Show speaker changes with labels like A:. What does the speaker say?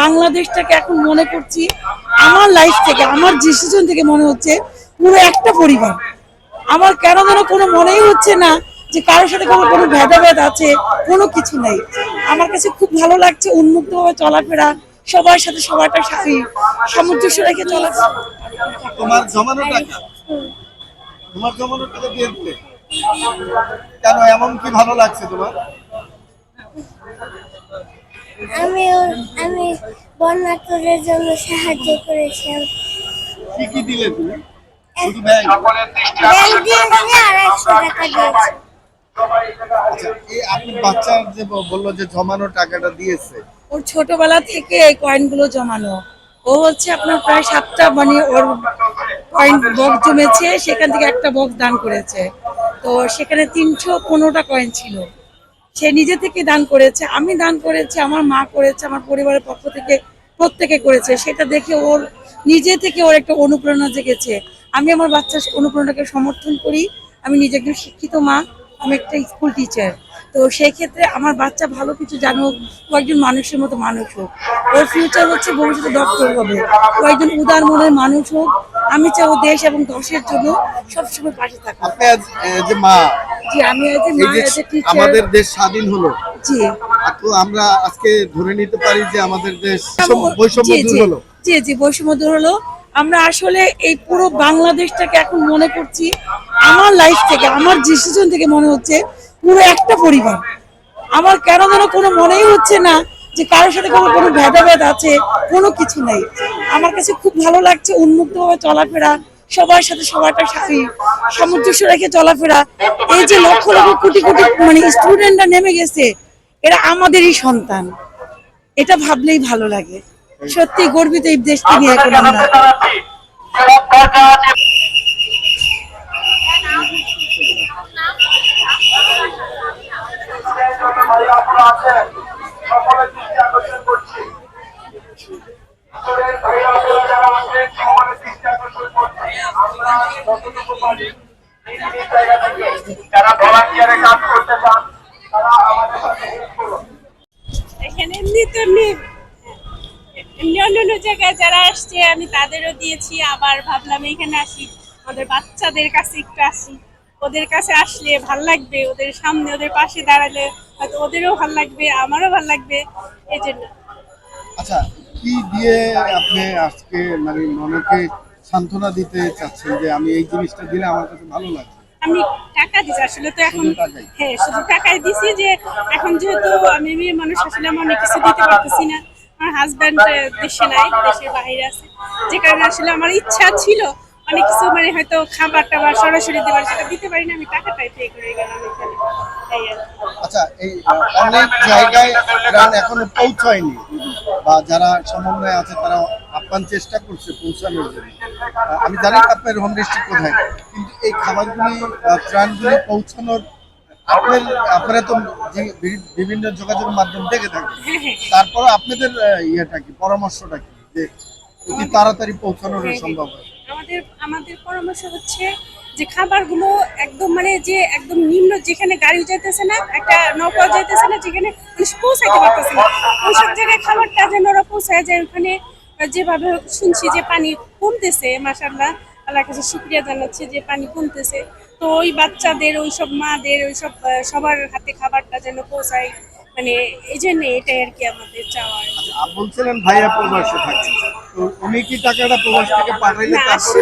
A: বাংলাদেশটাকে এখন মনে করছি, আমার লাইফ থেকে, আমার ডিসিশন থেকে মনে হচ্ছে পুরো একটা পরিবার। আমার কেন যেন কোনো মনেই হচ্ছে না যে কারোর সাথে কোনো কোনো ভেদাভেদ আছে, কোনো কিছু নেই। আমার কাছে খুব ভালো লাগছে উন্মুক্তভাবে চলাফেরা, সবার সাথে সবারটা সামঞ্জস্য রেখে চলাফেরা
B: তোমার জমানো টাকা দিয়ে দিলে। কেন, এমন কি ভালো লাগছে তোমার?
C: আমি আমি বন্যাতুরের জন্য সাহায্য করেছিলাম।
B: কি কি দিলে তুমি?
C: দিয়েছি।
B: আচ্ছা এই আপনি বাচ্চার যে বলল যে জমানো টাকাটা দিয়েছে।
A: ওর ছোটবেলা থেকে এই কয়েনগুলো জমানো। ও হচ্ছে আপনার প্রায় সাতটা মানে ওর কয়েন বক্স জমেছে সেখান থেকে একটা বক্স দান করেছে। তো সেখানে তিনশো পনেরোটা কয়েন ছিল। সে নিজে থেকে দান করেছে আমি দান করেছি আমার মা করেছে আমার পরিবারের পক্ষ থেকে প্রত্যেকে করেছে। সেটা দেখে ওর নিজে থেকে ওর একটা অনুপ্রেরণা জেগেছে। আমি আমার বাচ্চার অনুপ্রেরণাকে সমর্থন করি। আমি নিজে একজন শিক্ষিত মা আমি একটা স্কুল টিচার। তো সেই ক্ষেত্রে আমার বাচ্চা ভালো কিছু জানুক ও একজন মানুষের মতো মানুষ হোক। ওর ফিউচার হচ্ছে ভবিষ্যতে ডক্টর হবে। ও একজন উদার মনের মানুষ হোক। আমি চাই ও দেশ এবং দশের জন্য সবসময় পাশে
B: এ, যে মা
A: জি আমি মা এজ টিচার
B: আমাদের দেশ স্বাধীন হলো।
A: জি।
B: তো আমরা আজকে ধরে নিতে পারি যে আমাদের দেশ বৈষম্য দূর হলো।
A: জি জি বৈষম্য দূর হলো। আমরা আসলে এই পুরো বাংলাদেশটাকে এখন মনে করছি আমার লাইফ থেকে আমার ডিসিশন থেকে মনে হচ্ছে পুরো একটা পরিবার। আমার কেন যেন কোনো মনেই হচ্ছে না যে কারোর সাথে কোনো কোনো ভেদাভেদ আছে কোনো কিছু নেই। আমার কাছে খুব ভালো লাগছে উন্মুক্তভাবে চলাফেরা সবার সাথে সবারটা সামঞ্জস্য রেখে চলাফেরা এই যে লক্ষ লক্ষ কোটি কোটি মানে স্টুডেন্টরা নেমে গেছে এরা আমাদেরই সন্তান এটা ভাবলেই ভালো লাগে সত্যি গর্বিত এই দেশকে নিয়ে এখন আমরা
D: সকলের যতটুকু পারি নিজ নিজ জায়গা থেকে যারা ভলান্টিয়ারে কাজ করতে চান তারা আমাদের সাথে হেল্প করুন।
E: এখানে এমনি তো এমনি এমনি অন্য অন্য জায়গায় যারা আসছে আমি তাদেরও দিয়েছি আবার ভাবলাম এখানে আসি আমাদের বাচ্চাদের কাছে একটু আসি। ওদের কাছে আসলে ভালো লাগবে ওদের সামনে ওদের পাশে দাঁড়ালে হয়তো ওদেরও ভালো লাগবে আমারও ভালো লাগবে এই জন্য
B: আচ্ছা কি দিয়ে আপনি আজকে মানে মনকে সান্ত্বনা দিতে চাচ্ছেন যে আমি এই জিনিসটা দিলে আমার কাছে ভালো লাগছে
E: আমি টাকা দিছি আসলে তো এখন? হ্যাঁ শুধু টাকাই দিছি যে এখন যেহেতু আমি মেয়ে মানুষ আসলে আমি অনেক কিছু দিতে পারতেছি না। আমার হাজব্যান্ড দেশে নাই দেশের বাইরে আছে। যে কারণে আসলে আমার ইচ্ছা ছিল অনেক কিছু মানে হয়তো খাবার টাবার সরাসরি দেওয়ার সেটা দিতে পারি না আমি টাকাটাই পে করে গেলাম এখানে।
B: আচ্ছা এই অনেক জায়গায় এখনও পৌঁছায়নি। বা যারা সমন্বয়ে আছে তারা আপ্রাণ চেষ্টা করছে পৌঁছানোর জন্য। আমি জানি আপনার হোম ডিস্ট্রিক্ট কোথায় কিন্তু এই খাবারগুলি ত্রাণগুলি পৌঁছানোর আপনার আপনারা তো বিভিন্ন যোগাযোগ মাধ্যম দেখে থাকেন।
E: হ্যাঁ হ্যাঁ
B: তারপরে আপনাদের ইয়েটা কি পরামর্শটা কি যে অতি তাড়াতাড়ি পৌঁছানোর সম্ভব হয়।
E: আমাদের আমাদের পরামর্শ হচ্ছে যে খাবারগুলো একদম মানে যে একদম নিম্ন যেখানে গাড়ি যাইতেছে না একটা নৌকা যাইতেছে না যেখানে পৌঁছাইতে পারতেছে না। ওইসব জায়গায় খাবারটা যেন ওরা পৌঁছায় যায় ওখানে যেভাবে শুনছি যে পানি কমতেছে মাসাল্লাহ আল্লাহর কাছে শুক্রিয়া জানাচ্ছে যে পানি কমতেছে। তো ওই বাচ্চাদের ওই সব মাদের ওই সব সবার হাতে খাবারটা যেন পৌঁছায় মানে এই জন্য এটাই আর কি আমাদের চাওয়া আর
B: বলছিলেন ভাইয়া প্রবাসে থাকছে। তো উনি কি টাকাটা প্রবাস থেকে পাঠাইলে তারপরে?